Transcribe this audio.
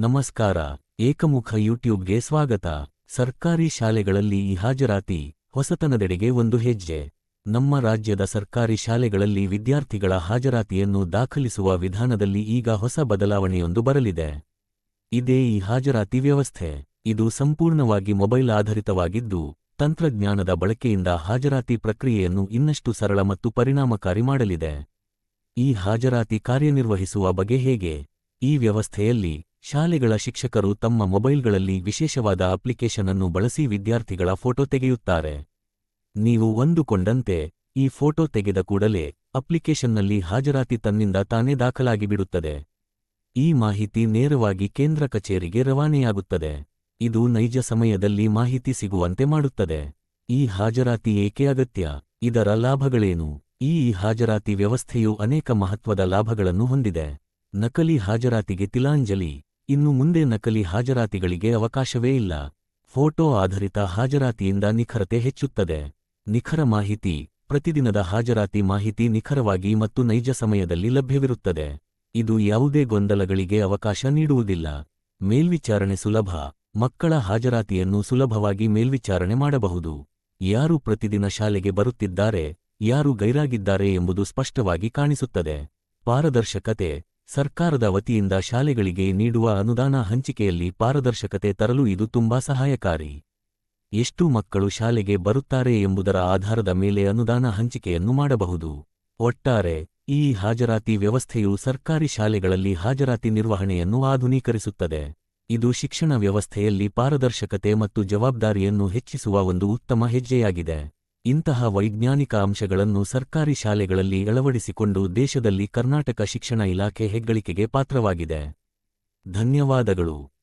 ನಮಸ್ಕಾರ, ಏಕಮುಖ ಯೂಟ್ಯೂಬ್ಗೆ ಸ್ವಾಗತ. ಸರ್ಕಾರಿ ಶಾಲೆಗಳಲ್ಲಿ ಈ ಹಾಜರಾತಿ, ಹೊಸತನದೆಡೆಗೆ ಒಂದು ಹೆಜ್ಜೆ. ನಮ್ಮ ರಾಜ್ಯದ ಸರ್ಕಾರಿ ಶಾಲೆಗಳಲ್ಲಿ ವಿದ್ಯಾರ್ಥಿಗಳ ಹಾಜರಾತಿಯನ್ನು ದಾಖಲಿಸುವ ವಿಧಾನದಲ್ಲಿ ಈಗ ಹೊಸ ಬದಲಾವಣೆಯೊಂದು ಬರಲಿದೆ. ಇದೇ ಈ ಹಾಜರಾತಿ ವ್ಯವಸ್ಥೆ, ಇದು ಸಂಪೂರ್ಣವಾಗಿ ಮೊಬೈಲ್ ಆಧಾರಿತವಾಗಿದ್ದು, ತಂತ್ರಜ್ಞಾನದ ಬಳಕೆಯಿಂದ ಹಾಜರಾತಿ ಪ್ರಕ್ರಿಯೆಯನ್ನು ಇನ್ನಷ್ಟು ಸರಳ ಮತ್ತು ಪರಿಣಾಮಕಾರಿ ಮಾಡಲಿದೆ. ಈ ಹಾಜರಾತಿ ಕಾರ್ಯನಿರ್ವಹಿಸುವ ಬಗೆ ಹೇಗೆ? ಈ ವ್ಯವಸ್ಥೆಯಲ್ಲಿ ಶಾಲೆಗಳ ಶಿಕ್ಷಕರು ತಮ್ಮ ಮೊಬೈಲ್ಗಳಲ್ಲಿ ವಿಶೇಷವಾದ ಅಪ್ಲಿಕೇಶನ್ ಅನ್ನು ಬಳಸಿ ವಿದ್ಯಾರ್ಥಿಗಳ ಫೋಟೋ ತೆಗೆಯುತ್ತಾರೆ. ನೀವು ಒಂದುಕೊಂಡಂತೆ ಈ ಫೋಟೋ ತೆಗೆದ ಕೂಡಲೇ ಅಪ್ಲಿಕೇಶನ್ನಲ್ಲಿ ಹಾಜರಾತಿ ತನ್ನಿಂದ ತಾನೇ ದಾಖಲಾಗಿಬಿಡುತ್ತದೆ ಈ ಮಾಹಿತಿ ನೇರವಾಗಿ ಕೇಂದ್ರ ಕಚೇರಿಗೆ ರವಾನೆಯಾಗುತ್ತದೆ. ಇದು ನೈಜ ಸಮಯದಲ್ಲಿ ಮಾಹಿತಿ ಸಿಗುವಂತೆ ಮಾಡುತ್ತದೆ. ಈ ಹಾಜರಾತಿ ಏಕೆ ಅಗತ್ಯ? ಇದರ ಲಾಭಗಳೇನು? ಈ ಹಾಜರಾತಿ ವ್ಯವಸ್ಥೆಯು ಅನೇಕ ಮಹತ್ವದ ಲಾಭಗಳನ್ನು ಹೊಂದಿದೆ. ನಕಲಿ ಹಾಜರಾತಿಗೆ ತಿಲಾಂಜಲಿ. ಇನ್ನು ಮುಂದೆ ನಕಲಿ ಹಾಜರಾತಿಗಳಿಗೆ ಅವಕಾಶವೇ ಇಲ್ಲ. ಫೋಟೋ ಆಧಾರಿತ ಹಾಜರಾತಿಯಿಂದ ನಿಖರತೆ ಹೆಚ್ಚುತ್ತದೆ. ನಿಖರ ಮಾಹಿತಿ, ಪ್ರತಿದಿನದ ಹಾಜರಾತಿ ಮಾಹಿತಿ ನಿಖರವಾಗಿ ಮತ್ತು ನೈಜ ಸಮಯದಲ್ಲಿ ಲಭ್ಯವಿರುತ್ತದೆ. ಇದು ಯಾವುದೇ ಗೊಂದಲಗಳಿಗೆ ಅವಕಾಶ ನೀಡುವುದಿಲ್ಲ. ಮೇಲ್ವಿಚಾರಣೆ ಸುಲಭ. ಮಕ್ಕಳ ಹಾಜರಾತಿಯನ್ನು ಸುಲಭವಾಗಿ ಮೇಲ್ವಿಚಾರಣೆ ಮಾಡಬಹುದು. ಯಾರು ಪ್ರತಿದಿನ ಶಾಲೆಗೆ ಬರುತ್ತಿದ್ದಾರೆ, ಯಾರು ಗೈರಾಗಿದ್ದಾರೆ ಎಂಬುದು ಸ್ಪಷ್ಟವಾಗಿ ಕಾಣಿಸುತ್ತದೆ. ಪಾರದರ್ಶಕತೆ ಸರ್ಕಾರದ ವತಿಯಿಂದ ಶಾಲೆಗಳಿಗೆ ನೀಡುವ ಅನುದಾನ ಹಂಚಿಕೆಯಲ್ಲಿ ಪಾರದರ್ಶಕತೆ ತರಲು ಇದು ತುಂಬಾ ಸಹಾಯಕಾರಿ. ಎಷ್ಟು ಮಕ್ಕಳು ಶಾಲೆಗೆ ಬರುತ್ತಾರೆ ಎಂಬುದರ ಆಧಾರದ ಮೇಲೆ ಅನುದಾನ ಹಂಚಿಕೆಯನ್ನು ಮಾಡಬಹುದು. ಒಟ್ಟಾರೆ, ಈ ಹಾಜರಾತಿ ವ್ಯವಸ್ಥೆಯು ಸರ್ಕಾರಿ ಶಾಲೆಗಳಲ್ಲಿ ಹಾಜರಾತಿ ನಿರ್ವಹಣೆಯನ್ನು ಆಧುನೀಕರಿಸುತ್ತದೆ. ಇದು ಶಿಕ್ಷಣ ವ್ಯವಸ್ಥೆಯಲ್ಲಿ ಪಾರದರ್ಶಕತೆ ಮತ್ತು ಜವಾಬ್ದಾರಿಯನ್ನು ಹೆಚ್ಚಿಸುವ ಒಂದು ಉತ್ತಮ ಹೆಜ್ಜೆಯಾಗಿದೆ. ಇಂತಹ ವೈಜ್ಞಾನಿಕ ಅಂಶಗಳನ್ನು ಸರ್ಕಾರಿ ಶಾಲೆಗಳಲ್ಲಿ ಅಳವಡಿಸಿಕೊಂಡು ದೇಶದಲ್ಲಿ ಕರ್ನಾಟಕ ಶಿಕ್ಷಣ ಇಲಾಖೆ ಹೆಗ್ಗಳಿಕೆಗೆ ಪಾತ್ರವಾಗಿದೆ. ಧನ್ಯವಾದಗಳು.